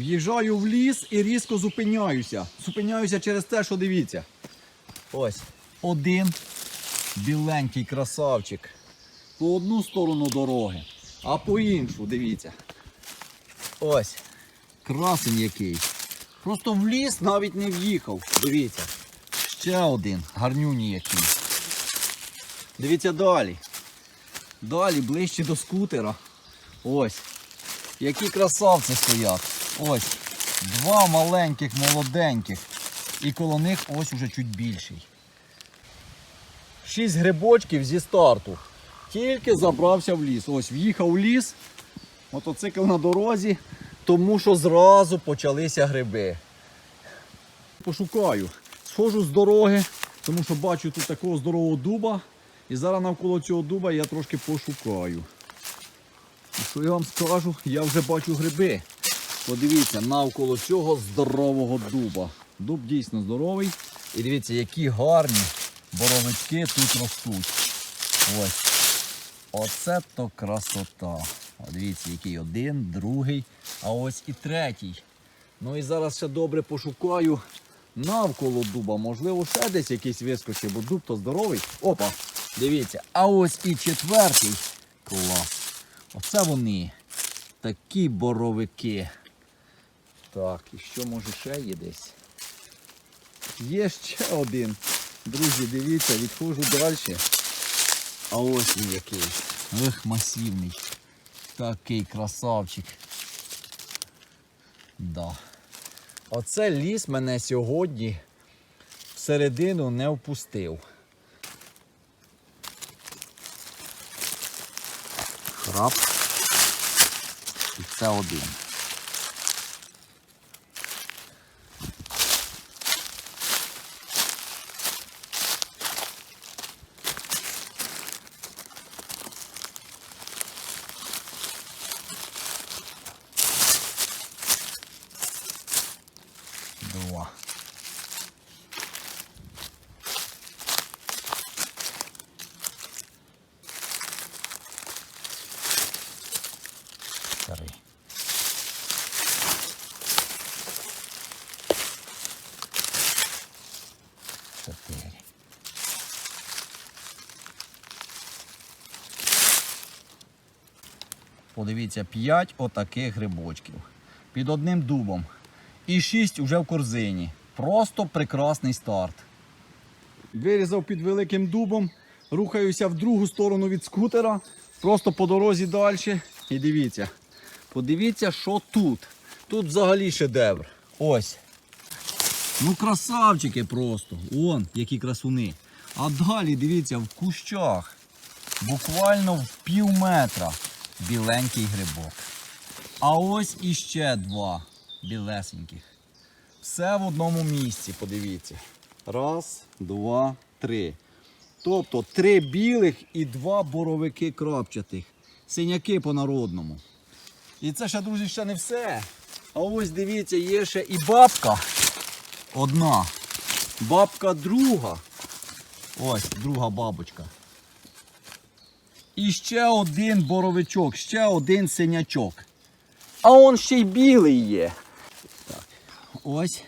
В'їжджаю в ліс і різко зупиняюся. Зупиняюся через те, що дивіться. Ось один біленький красавчик. По одну сторону дороги, а по іншу, дивіться. Ось. Красень який. Просто в ліс навіть не в'їхав. Дивіться. Ще один. Гарнюні який. Дивіться далі. Далі, ближче до скутера. Ось. Які красавці стоять. Ось. Два маленьких, молоденьких. І коло них ось уже чуть більший. Шість грибочків зі старту. Тільки забрався в ліс. Ось в'їхав в ліс. Мотоцикл на дорозі, тому що зразу почалися гриби. Пошукаю. Схожу з дороги, тому що бачу тут такого здорового дуба. І зараз навколо цього дуба я трошки пошукаю. І що я вам скажу, я вже бачу гриби. Подивіться, навколо цього здорового дуба. Дуб дійсно здоровий. І дивіться, які гарні боровички тут ростуть. Ось. Оце то красота. Дивіться, який один, другий, а ось і третій. Ну і зараз ще добре пошукаю навколо дуба. Можливо, ще десь якийсь вискочив, бо дуб то здоровий. Опа, дивіться. А ось і четвертий. Клас. Оце вони. Такі боровики. Так, і що може ще є десь? Є ще один. Друзі, дивіться, відходжу далі. А ось він який. Ех, масивний. Такий красавчик. Да. Оце ліс мене сьогодні всередину не впустив. Храп. І це один. Два. Три. Чотири. Подивіться, п'ять отаких грибочків. Під одним дубом. І 6 вже в корзині. Просто прекрасний старт. Вирізав під великим дубом, рухаюся в другу сторону від скутера, просто по дорозі далі. І дивіться, подивіться, що тут. Тут взагалі шедевр. Ось. Ну, красавчики просто. Вон, які красуни. А далі, дивіться, в кущах. Буквально в пів метра біленький грибок. А ось іще два білесеньких. Все в одному місці, подивіться. Раз, два, три. Тобто три білих і два боровики крапчатих. Синяки по-народному. І це ще, друзі, ще не все. А ось дивіться, є ще і бабка. Одна. Бабка друга. Ось друга бабочка. І ще один боровичок, ще один синячок. А он ще й білий є. Так. Ось.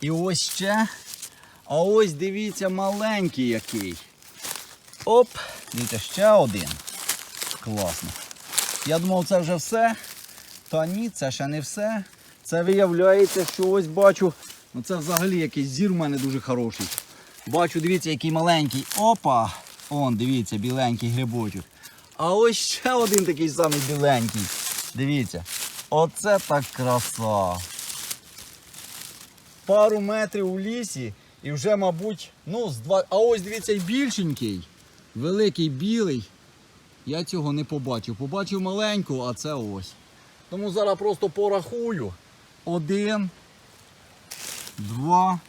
І ось ще. А ось дивіться, маленький який. Оп! Дивіться, ще один. Класно. Я думав, це вже все. Та ні, це ще не все. Це виявляється, що ось бачу. Ну це взагалі якийсь зір в мене дуже хороший. Бачу, дивіться, який маленький. Опа! Он, дивіться, біленький грибочок. А ось ще один такий самий біленький. Дивіться. Оце так краса. Пару метрів у лісі і вже, мабуть, ну, з два. А ось дивіться, і більшенький. Великий білий. Я цього не побачив. Побачив маленьку, а це ось. Тому зараз просто порахую. Один. Два.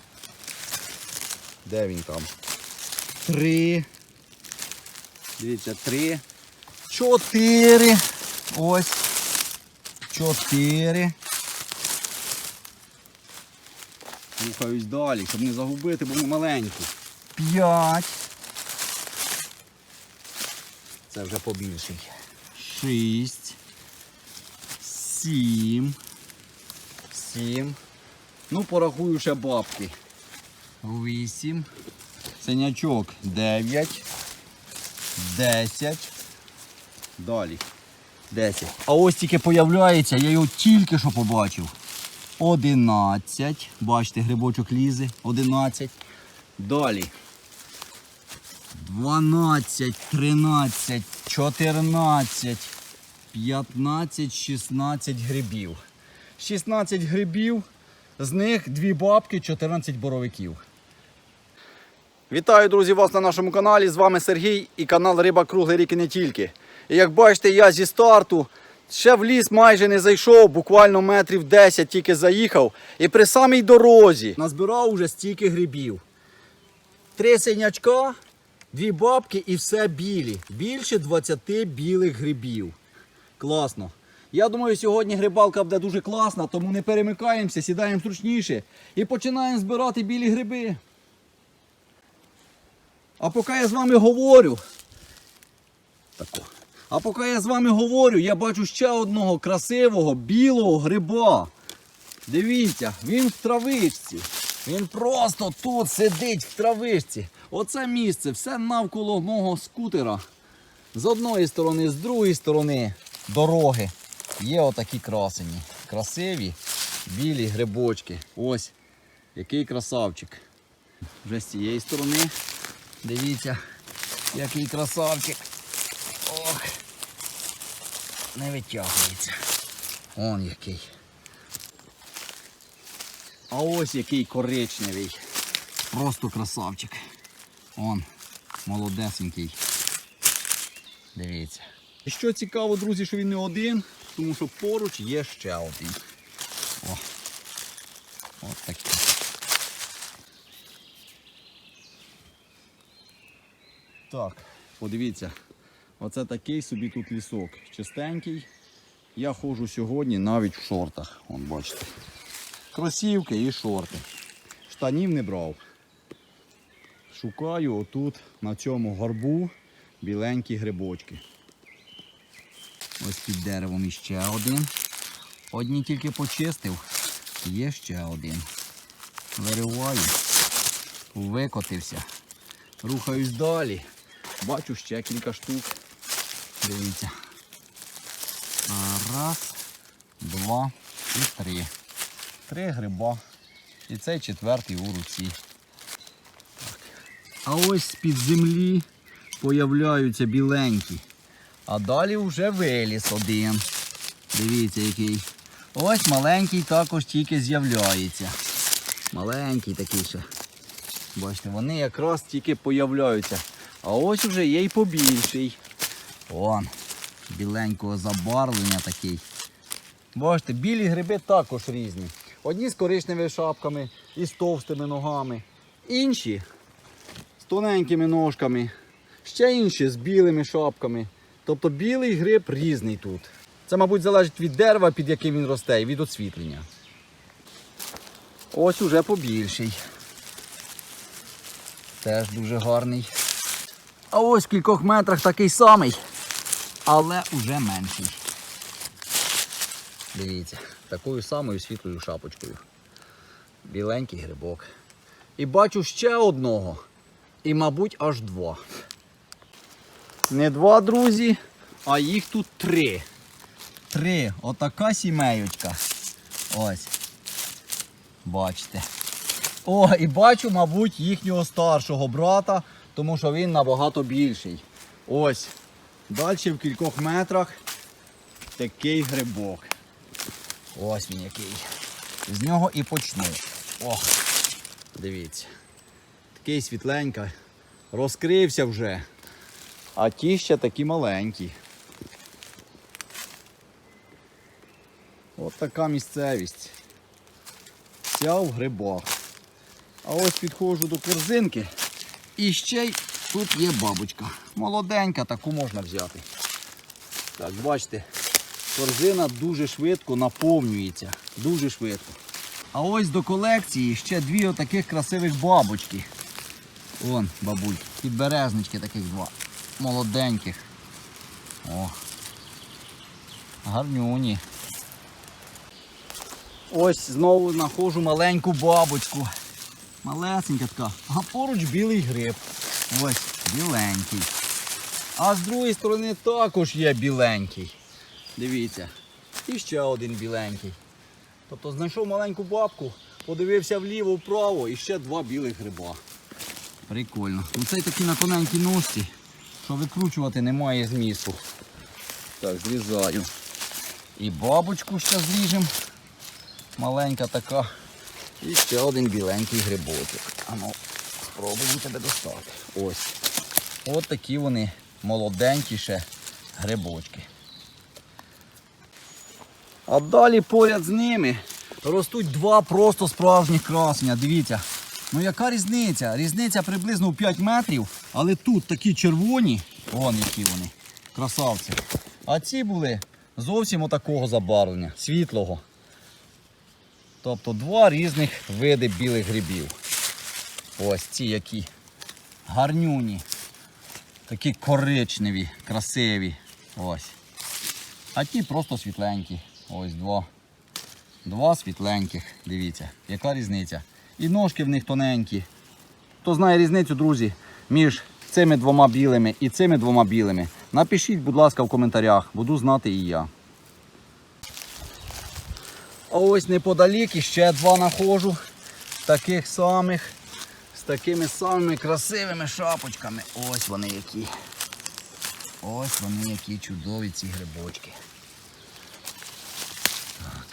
Де він там? Три. Дивіться, три. Чотири. Ось. Чотири. Рухаюсь далі, щоб не загубити, бо ми маленькі. П'ять. Це вже побільший. Шість. Сім. Сім. Ну, порахую ще бабки. Вісім. Синячок дев'ять. Десять. Далі. Десять. А ось тільки появляється, я його тільки що побачив. Одинадцять. Бачите, грибочок лізе. Одинадцять. Далі. 12, 13, 14, 15, 16 грибів. 16 грибів, з них дві бабки, 14 боровиків. Вітаю, друзі, вас на нашому каналі. З вами Сергій і канал Риба Круглий рік і не тільки. І як бачите, я зі старту ще в ліс майже не зайшов, буквально метрів 10 тільки заїхав. І при самій дорозі назбирав уже стільки грибів. Три синячка, дві бабки і все білі. Більше 20 білих грибів. Класно. Я думаю, сьогодні грибалка буде дуже класна, тому не перемикаємося, сідаємо зручніше і починаємо збирати білі гриби. А поки я з вами говорю. Тако. А поки я з вами говорю, я бачу ще одного красивого білого гриба. Дивіться, він в травичці. Він просто тут сидить в травичці. Оце місце, все навколо мого скутера. З одної сторони, з другої сторони дороги є отакі красені. Красиві білі грибочки. Ось який красавчик. Вже з цієї сторони. Дивіться, який красавчик. Ох. Не витягується. Он який. А ось який коричневий. Просто красавчик. Он, молодесенький. Дивіться. І що цікаво, друзі, що він не один, тому що поруч є ще один. О. От такий. Так, подивіться. Оце такий собі тут лісок. Чистенький. Я ходжу сьогодні навіть в шортах. Вон бачите. Кросівки і шорти. Штанів не брав. Шукаю отут на цьому горбу біленькі грибочки. Ось під деревом іще один. Одні тільки почистив, є ще один. Вириваю, викотився. Рухаюсь далі. Бачу ще кілька штук. Дивіться. Раз, два і три. Три гриба. І цей четвертий у руці. А ось з-під землі появляються біленькі. А далі вже виліз один. Дивіться який. Ось маленький також тільки з'являється. Маленький такий ще. Бачите, вони якраз тільки появляються. А ось вже є й побільший. Вон, біленького забарвлення такий. Бачите, білі гриби також різні. Одні з коричневими шапками і з товстими ногами. Інші з тоненькими ножками. Ще інші з білими шапками. Тобто білий гриб різний тут. Це, мабуть, залежить від дерева, під яким він росте, і від освітлення. Ось уже побільший. Теж дуже гарний. А ось в кількох метрах такий самий, але уже менший. Дивіться, такою самою світлою шапочкою. Біленький грибок. І бачу ще одного. І, мабуть, аж два. Не два, друзі, а їх тут три. Три. Отака сімейочка. Ось. Бачите. О, і бачу, мабуть, їхнього старшого брата, тому що він набагато більший. Ось. Далі в кількох метрах такий грибок. Ось він який. З нього і почну. О, дивіться. Такий світленький. Розкрився вже. А ті ще такі маленькі. От така місцевість. Вся в грибах. А ось підходжу до корзинки. І ще й тут є бабочка. Молоденька, таку можна взяти. Так, бачите, корзина дуже швидко наповнюється. Дуже швидко. А ось до колекції ще дві отаких красивих бабочки. Вон, бабуль, підберезнички таких два. Молоденьких. О. Гарнюні. Ось знову знаходжу маленьку бабочку. Малесенька така. А поруч білий гриб. Ось біленький. А з другої сторони також є біленький. Дивіться. І ще один біленький. Тобто знайшов маленьку бабку, подивився вліво, вправо і ще два білих гриба. Прикольно. Ну цей такий на тоненькій ножці, що викручувати немає змісту. Так, зрізаю. І бабочку ще зріжемо. Маленька така. І ще один біленький грибочок. А ну, спробуємо тебе достати. Ось. От такі вони молоденькі ще грибочки. А далі поряд з ними ростуть два просто справжніх красення. Дивіться. Ну яка різниця? Різниця приблизно в 5 метрів, але тут такі червоні, вон які вони, красавці. А ці були зовсім отакого забарвлення, світлого. Тобто два різних види білих грибів. Ось ці які гарнюні, такі коричневі, красиві. Ось. А ті просто світленькі. Ось два. Два світленьких. Дивіться, яка різниця. І ножки в них тоненькі. Хто знає різницю, друзі, між цими двома білими і цими двома білими, напишіть, будь ласка, в коментарях, буду знати і я. А ось неподалік іще два находжу. Таких самих, з такими самими красивими шапочками. Ось вони які. Ось вони які чудові ці грибочки. Так.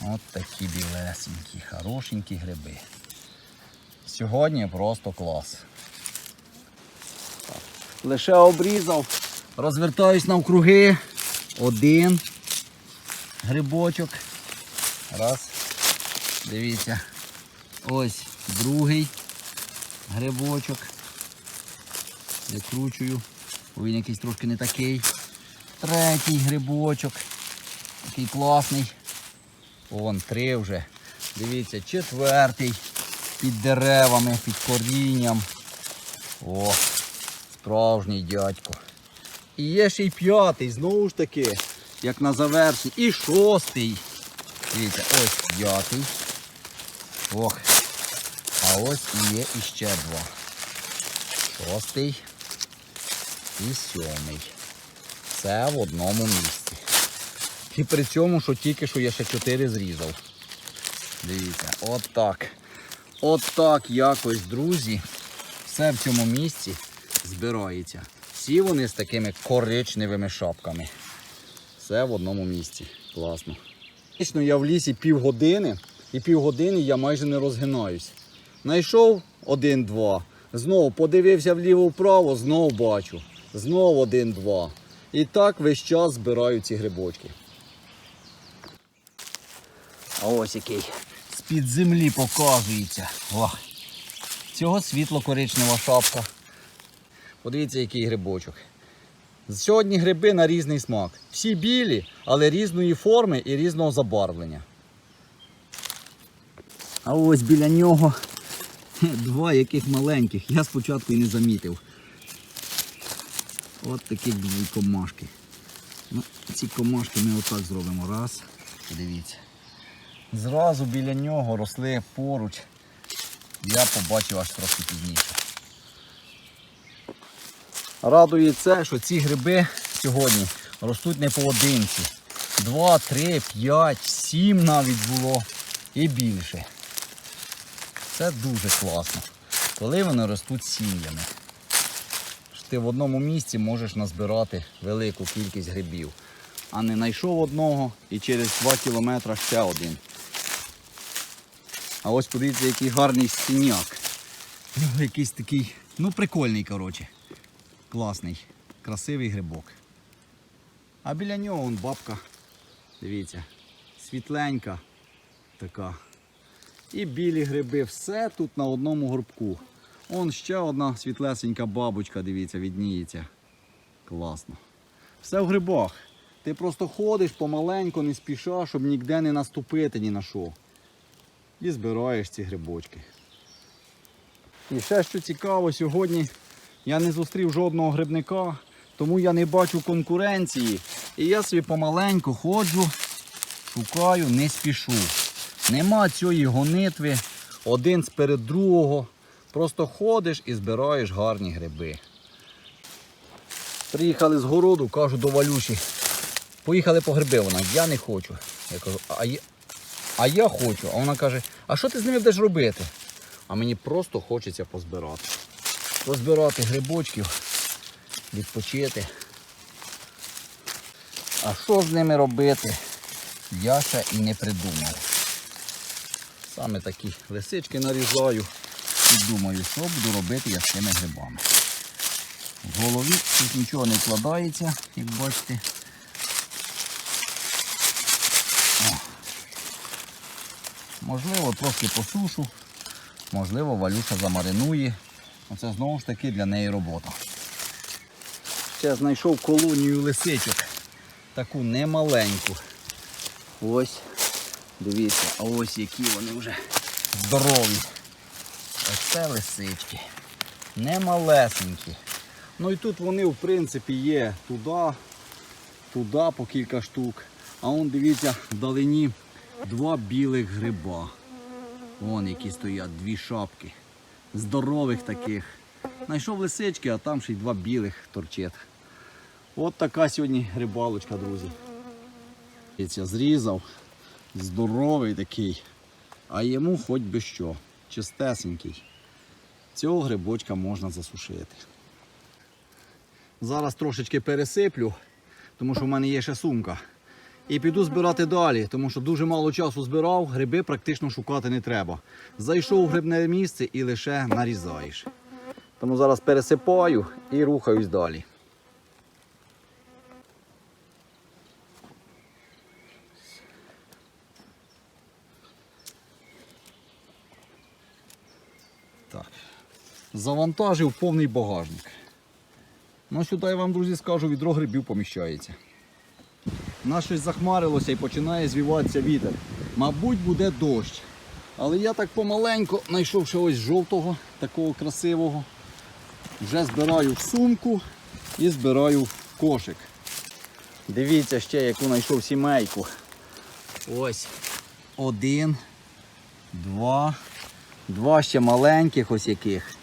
От такі білесенькі, хорошенькі гриби. Сьогодні просто клас. Лише обрізав, розвертаюсь навкруги. Один грибочок. Раз. Дивіться. Ось другий грибочок. Викручую. бо Він якийсь трошки не такий. Третій грибочок. Такий класний. Вон три вже. Дивіться, четвертий. Під деревами, під корінням. О, справжній дядько. І є ще й п'ятий, знову ж таки, як на завершенні. І шостий. Дивіться, ось п'ятий. Ох. А ось і є іще два. Шостий і сьомий. Це в одному місці. І при цьому, що тільки що я ще 4 зрізав. Дивіться, от так. От так якось, друзі, все в цьому місці збирається. Всі вони з такими коричневими шапками. Все в одному місці. Класно. Фактично я в лісі півгодини і півгодини я майже не розгинаюсь. Найшов один-два. Знову подивився вліво-вправо, знову бачу. Знову один-два. І так весь час збираю ці грибочки. А ось який з-під землі показується. Ох. Цього світло-коричнева шапка. Подивіться, який грибочок. Сьогодні гриби на різний смак. Всі білі, але різної форми і різного забарвлення. А ось біля нього два яких маленьких. Я спочатку і не замітив. От такі дві комашки. Ну, ці комашки ми отак зробимо. Раз. Дивіться. Зразу біля нього росли поруч. Я побачив аж трохи пізніше. Радує це, що ці гриби сьогодні ростуть не поодинці. Два, три, п'ять, сім навіть було і більше. Це дуже класно, коли вони ростуть сім'ями. Ти в одному місці можеш назбирати велику кількість грибів. А не знайшов одного і через 2 кілометри ще один. А ось подивіться, який гарний синяк. Ну, Якийсь такий, ну прикольний, коротше. Класний, красивий грибок. А біля нього вон бабка. Дивіться, світленька така. І білі гриби, все тут на одному горбку. Он ще одна світлесенька бабочка, дивіться, відніється. Класно. Все в грибах. Ти просто ходиш помаленьку, не спіша, щоб ніде не наступити ні на що. І збираєш ці грибочки. І ще що цікаво, сьогодні я не зустрів жодного грибника, тому я не бачу конкуренції. І я собі помаленьку ходжу шукаю, не спішу. Нема цієї гонитви один сперед другого. Просто ходиш і збираєш гарні гриби. Приїхали з городу, кажу до Валюші. Поїхали по гриби. Вона, я не хочу. Я кажу, а я, а я хочу. А вона каже, а що ти з ними будеш робити? А мені просто хочеться позбирати. Позбирати грибочків, відпочити. А що з ними робити? Я ще і не придумав. Саме такі лисички нарізаю і думаю, що буду робити я з цими грибами. В голові тут нічого не вкладається, як бачите. О. Можливо, трошки посушу, можливо, Валюша замаринує. Оце знову ж таки для неї робота. Ще знайшов колонію лисичок. Таку немаленьку. Ось, дивіться, а ось які вони вже здорові. Оце лисички. Немалесенькі. Ну і тут вони в принципі є туди, туди по кілька штук. А он дивіться, вдалині два білих гриба. Вон які стоять, дві шапки. Здорових таких. Знайшов лисички, а там ще й два білих торчить. От така сьогодні рибалочка, друзі. Дивіться, Зрізав. Здоровий такий. А йому хоч би що. Чистесенький. Цього грибочка можна засушити. Зараз трошечки пересиплю, тому що в мене є ще сумка. І піду збирати далі, тому що дуже мало часу збирав, гриби практично шукати не треба. Зайшов у грибне місце і лише нарізаєш. Тому зараз пересипаю і рухаюсь далі. Так. Завантажив повний багажник. Ну, сюди я вам, друзі, скажу, відро грибів поміщається. На щось захмарилося і починає звіватися вітер. Мабуть, буде дощ. Але я так помаленьку знайшов ще ось жовтого, такого красивого. Вже збираю в сумку і збираю в кошик. Дивіться ще, яку знайшов сімейку. Ось один, два, два ще маленьких ось яких.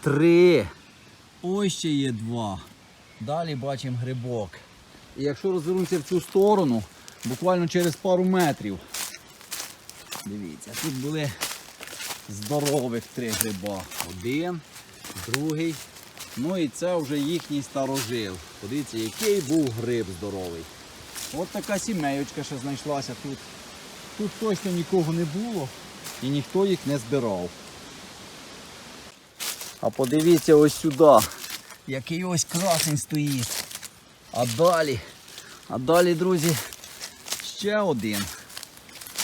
Три. Ось ще є два. Далі бачимо грибок. І якщо розвернутися в цю сторону, буквально через пару метрів. Дивіться, тут були здорових три гриба. Один, другий. Ну і це вже їхній старожил. Подивіться, який був гриб здоровий. От така сімейочка ще знайшлася тут. Тут точно нікого не було і ніхто їх не збирав. А подивіться ось сюди, який ось красень стоїть. А далі, а далі, друзі, ще один.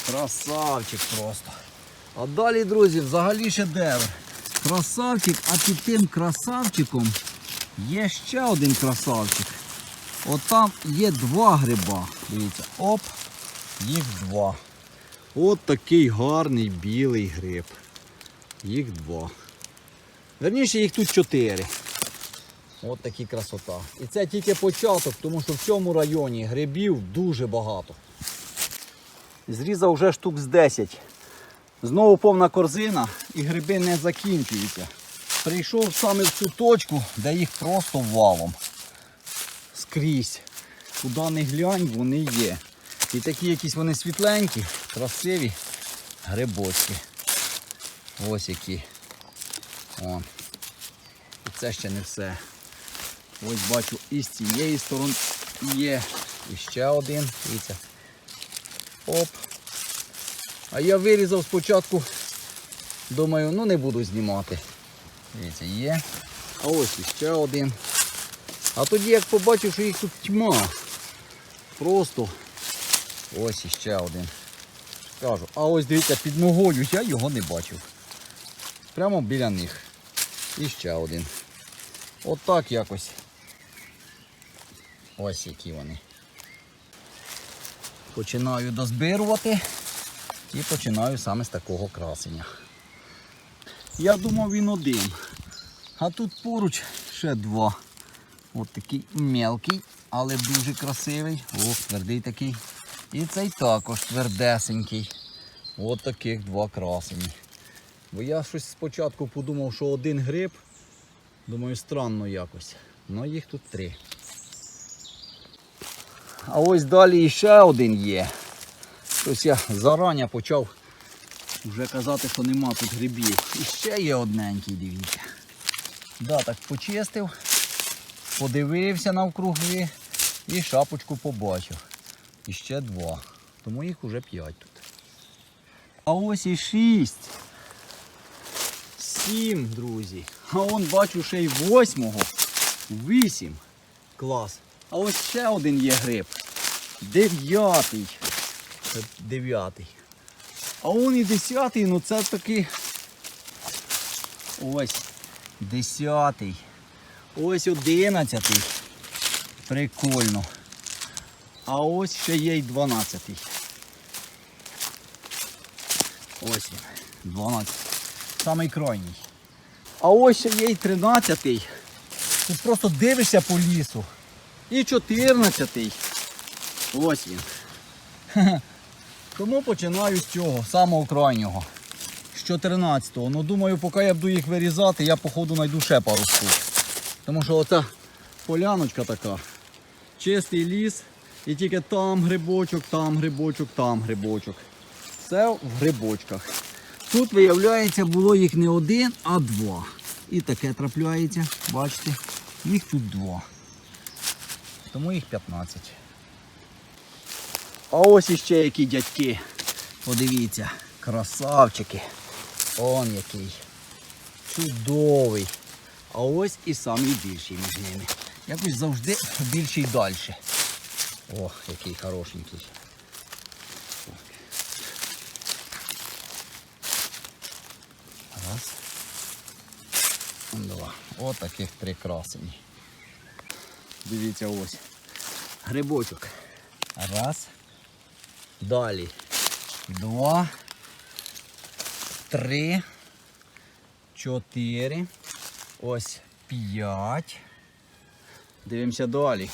Красавчик просто. А далі, друзі, взагалі шедевр. Красавчик, а під тим красавчиком є ще один красавчик. От там є два гриба. Дивіться, оп, їх два. От такий гарний білий гриб. Їх два. Верніше їх тут чотири. От такі красота. І це тільки початок, тому що в цьому районі грибів дуже багато. Зрізав вже штук з 10. Знову повна корзина і гриби не закінчуються. Прийшов саме в цю точку, де їх просто валом. Скрізь. Куди не глянь, вони є. І такі якісь вони світленькі, красиві грибочки. Ось які. О. І це ще не все. Ось бачу і з цієї сторони є. І ще один. Дивіться. Оп. А я вирізав спочатку. Думаю, ну не буду знімати. Дивіться, є. А ось іще один. А тоді як побачив, що їх тут тьма. Просто ось іще один. Кажу, а ось дивіться, під ногою я його не бачив. Прямо біля них. І ще один. Отак якось. Ось які вони. Починаю дозбирувати і починаю саме з такого красення. Я думав він один. А тут поруч ще два. От такий мелкий, але дуже красивий. О, твердий такий. І цей також твердесенький. От таких два красені. Бо я щось спочатку подумав, що один гриб. Думаю, странно якось. Ну їх тут три. А ось далі ще один є. Щось я зарані почав вже казати, що нема тут грибів. І ще є одненький, дивіться. Да, так почистив, подивився навкруги і шапочку побачив. І ще два. Тому їх уже п'ять тут. А ось і шість. Сім, друзі. А он бачу ще й восьмого. Вісім. Клас. А ось ще один є гриб. Дев'ятий. Це дев'ятий. А он і десятий, ну це такий. Ось. Десятий. Ось одинадцятий. Прикольно. А ось ще є й дванадцятий. Ось він. 12. Самий крайній. А ось ще є й 13. Тут просто дивишся по лісу. І 14. Ось він. Тому починаю з цього, самого крайнього. З 14-го. Ну думаю, поки я буду їх вирізати, я походу знайду ще пару штук. Тому що оця поляночка така. Чистий ліс. І тільки там грибочок, там грибочок, там грибочок. Все в грибочках. Тут, виявляється, було їх не один, а два. І таке трапляється, бачите, їх тут два. Тому їх 15. А ось іще які дядьки. Подивіться, красавчики. Он який. Чудовий. А ось і самий більший між ними. Якось завжди більший далі. О, який хорошенький. Раз. Два. От таких три красені. Дивіться ось. Грибочок. Раз. Далі. Два. Три. Чотири. Ось п'ять. Дивимося далі.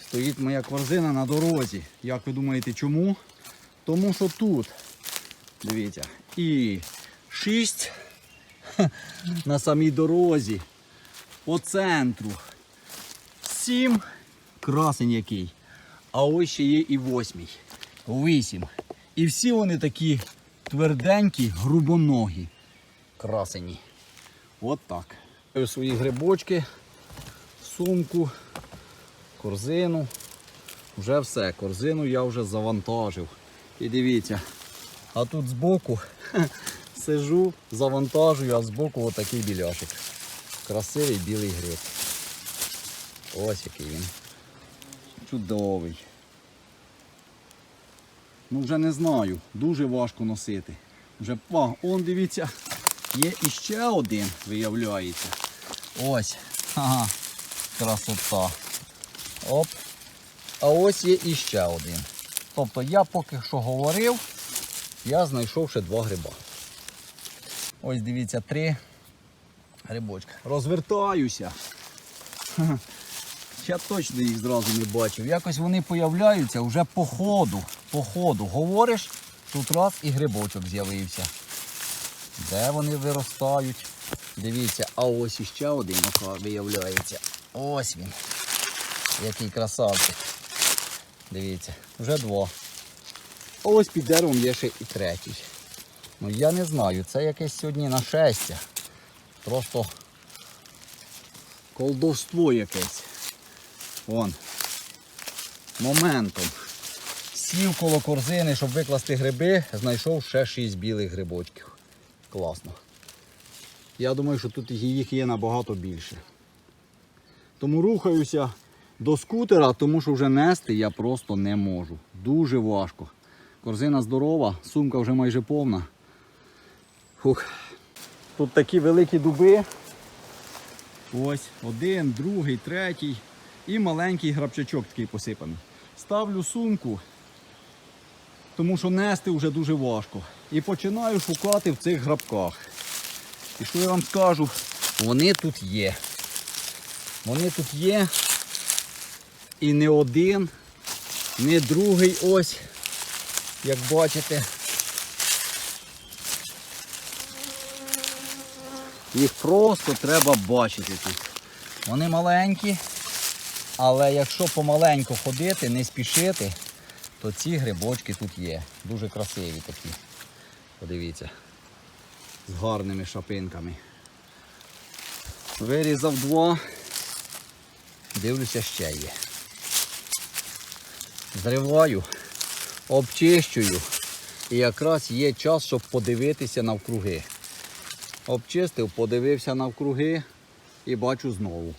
Стоїть моя корзина на дорозі. Як ви думаєте, чому? Тому що тут. Дивіться. І шість на самій дорозі. По центру. Сім. Красень який. А ось ще є і восьмий. Вісім. І всі вони такі тверденькі, грубоногі. Красені. От так. Свої грибочки, сумку, корзину. Вже все. Корзину я вже завантажив. І дивіться. А тут збоку сижу, завантажую, а збоку отакий біляшик. Красивий білий гриб. Ось який він. Чудовий. Ну вже не знаю, дуже важко носити. Вже па, он дивіться, є іще один, виявляється. Ось. Ага. Красота. Оп. А ось є іще один. Тобто я поки що говорив, я знайшов ще два гриба. Ось дивіться, три грибочка. Розвертаюся. Я точно їх зразу не бачив. Якось вони появляються вже по ходу. По ходу. Говориш, тут раз і грибочок з'явився. Де вони виростають? Дивіться, а ось іще один виявляється. Ось він. Який красавчик. Дивіться, вже два. Ось під деревом є ще і третій. Ну я не знаю, це якесь сьогодні нашестя. Просто колдовство якесь. Вон. Моментом. Сів коло корзини, щоб викласти гриби, знайшов ще 6 білих грибочків. Класно. Я думаю, що тут їх є набагато більше. Тому рухаюся до скутера, тому що вже нести я просто не можу. Дуже важко. Корзина здорова, сумка вже майже повна. Фух. Тут такі великі дуби. Ось один, другий, третій. І маленький грабчачок такий посипаний. Ставлю сумку, тому що нести вже дуже важко. І починаю шукати в цих грабках. І що я вам скажу? Вони тут є. Вони тут є. І не один, не другий ось. як бачите. Їх просто треба бачити тут. Вони маленькі, але якщо помаленьку ходити, не спішити, то ці грибочки тут є. Дуже красиві такі. Подивіться. З гарними шапинками. Вирізав два. Дивлюся, ще є. Зриваю, обчищую. І якраз є час, щоб подивитися навкруги. Обчистив, подивився навкруги і бачу знову.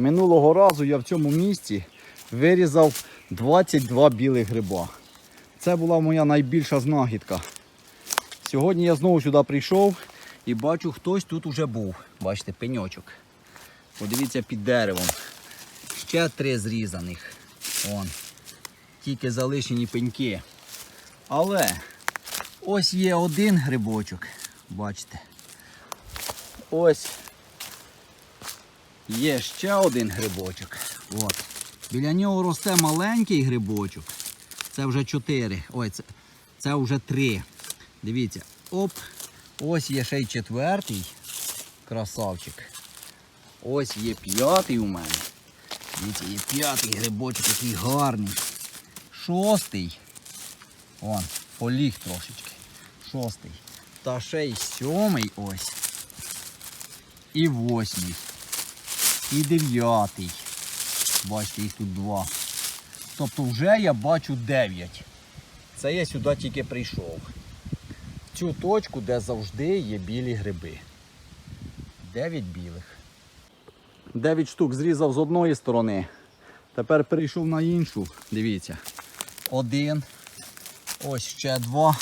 Минулого разу я в цьому місці вирізав 22 білих гриба. Це була моя найбільша знахідка. Сьогодні я знову сюди прийшов і бачу, хтось тут уже був. Бачите, пеньочок. Подивіться під деревом. Ще три зрізаних. Вон. Тільки залишені пеньки. Але ось є один грибочок. Бачите. Ось є ще один грибочок. От. Біля нього росте маленький грибочок. Це вже чотири. Ой, це, це вже три. Дивіться. Оп. Ось є ще й четвертий. Красавчик. Ось є п'ятий у мене. Дивіться, є п'ятий грибочок, який гарний. Шостий. Вон, поліг трошечки. Шостий. Та ще й сьомий ось. І восьмий. І дев'ятий. Бачите, їх тут два. Тобто вже я бачу дев'ять. Це я сюди тільки прийшов. В цю точку, де завжди є білі гриби. Дев'ять білих. Дев'ять штук зрізав з одної сторони. Тепер перейшов на іншу. Дивіться. Один. Ось ще два.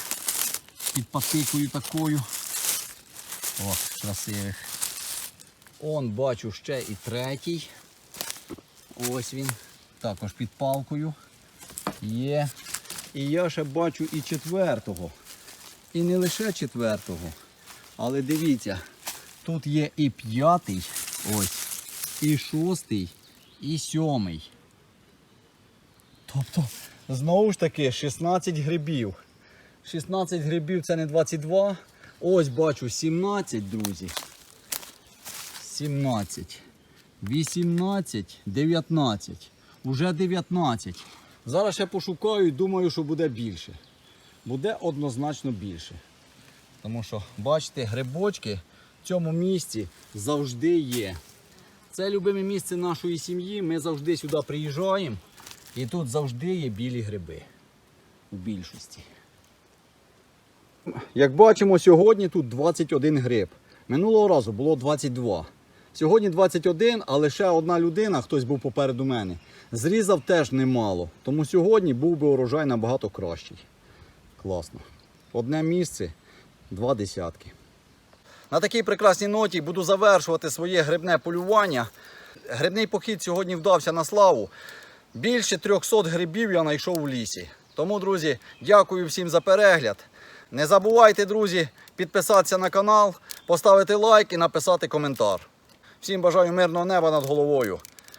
Під патикою такою. О, красивих. Он бачу ще і третій. Ось він. Також під палкою. Є. І я ще бачу і четвертого. І не лише четвертого. Але дивіться, тут є і п'ятий, ось, і шостий, і сьомий. Тобто, знову ж таки, 16 грибів. 16 грибів це не 22. Ось бачу 17, друзі. 17. 18, 19. Уже 19. Зараз ще пошукаю і думаю, що буде більше. Буде однозначно більше. Тому що, бачите, грибочки в цьому місці завжди є. Це любиме місце нашої сім'ї. Ми завжди сюди приїжджаємо. І тут завжди є білі гриби. У більшості. Як бачимо, сьогодні тут 21 гриб. Минулого разу було 22. Сьогодні 21, але ще одна людина, хтось був попереду мене, зрізав теж немало. Тому сьогодні був би урожай набагато кращий. Класно. Одне місце, два десятки. На такій прекрасній ноті буду завершувати своє грибне полювання. Грибний похід сьогодні вдався на славу. Більше 300 грибів я знайшов у лісі. Тому, друзі, дякую всім за перегляд. Не забувайте, друзі, підписатися на канал, поставити лайк і написати коментар. Всім бажаю мирного неба над головою.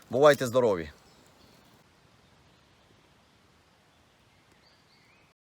Бувайте здорові!